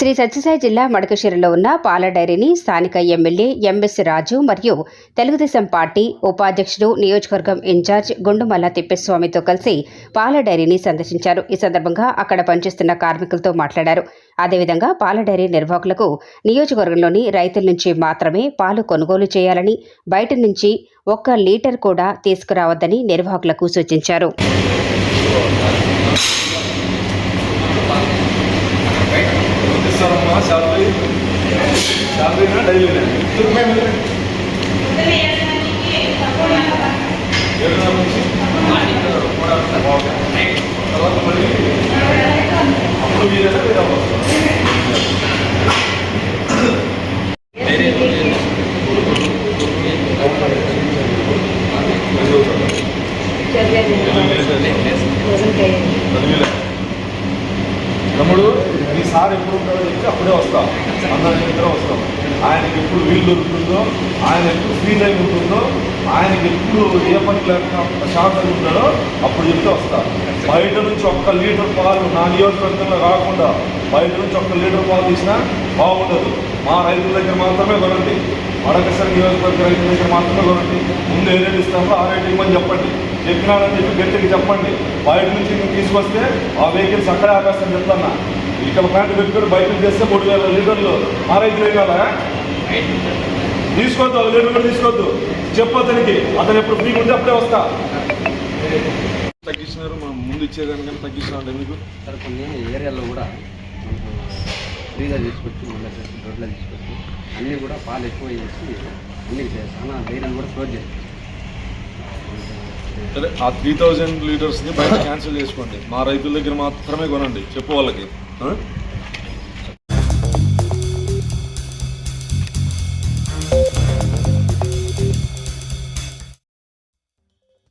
శ్రీ సత్యసాయి జిల్లా మడకశిరలో ఉన్న పాల డైరీని స్థానిక ఎమ్మెల్యే ఎంఎస్ రాజు మరియు తెలుగుదేశం పార్టీ ఉపాధ్యక్షుడు నియోజకవర్గం ఇన్ఛార్జ్ గుండుమల్ల తిప్పస్వామితో కలిసి పాల డైరీని సందర్శించారు. ఈ సందర్భంగా అక్కడ పనిచేస్తున్న కార్మికులతో మాట్లాడారు. అదేవిధంగా పాల డైరీ నిర్వాహకులకు నియోజకవర్గంలోని రైతుల నుంచి మాత్రమే పాలు కొనుగోలు చేయాలని బయట నుంచి ఒక్క లీటర్ కూడా తీసుకురావద్దని నిర్వాహకులకు సూచించారు. శాలరీనా డైలీనా ఏడున్నర నుంచి ఓకే. తర్వాత మళ్ళీ అప్పుడు సార్ ఎప్పుడు ఉంటాడో చెప్పి అప్పుడే వస్తాం. అందరం ఇద్దరం వస్తాం. ఆయనకి ఎప్పుడు వీలు దొరుకుతుందో ఆయన ఎప్పుడు ఫ్రీ టైం ఉంటుందో ఆయనకి ఎప్పుడు ఏ పని లేకుండా షాప్ ఉంటాడో అప్పుడు చెప్తే వస్తా. బయట నుంచి ఒక్క లీటర్ పాలు నా నియోజకవర్గంలో కాకుండా బయట నుంచి ఒక్క లీటర్ పాలు తీసినా బాగుండదు. మా రైతుల దగ్గర మాత్రమే కొనండి. వడకసరి నియోజకవర్గ రైతుల దగ్గర మాత్రమే కొనండి. ముందు ఏ రేటు ఇస్తామో ఆ రేటు ఇవ్వమని చెప్పండి. చెప్పినానని చెప్పి గట్టికి చెప్పండి. బయట నుంచి తీసుకొస్తే ఆ వెహికల్స్ అక్కడే ఆపేస్తాను చెప్తాను ఇక్కడ ప్లాంట్ పెట్టుకొని బయట చేస్తే మూడు వేల లీటర్లు ఆ రైతులు వేయాలా? తీసుకోవద్దు ఒక లీటర్ కూడా తీసుకోవద్దు. చెప్పు అతనికి. అతను ఎప్పుడు ఫ్రీ ఉంటే అప్పుడే వస్తా. తగ్గించినారు మనం ముందు ఇచ్చేదానికన్నా తగ్గించినారు మీకు. సార్ కొన్ని ఏరియాలో కూడా ఫ్రీగా తీసుకొచ్చి మళ్ళీ రోడ్లో తీసుకొచ్చి అన్నీ కూడా పాలు ఎక్కువ వేసి అన్నీ చాలా డైరీని కూడా క్లోజ్ చేస్తాం సరే ఆ త్రీ థౌజండ్ లీటర్స్ని బయట క్యాన్సిల్ చేసుకోండి. మా రైతుల దగ్గర మాత్రమే కొనండి. చెప్పు వాళ్ళకి.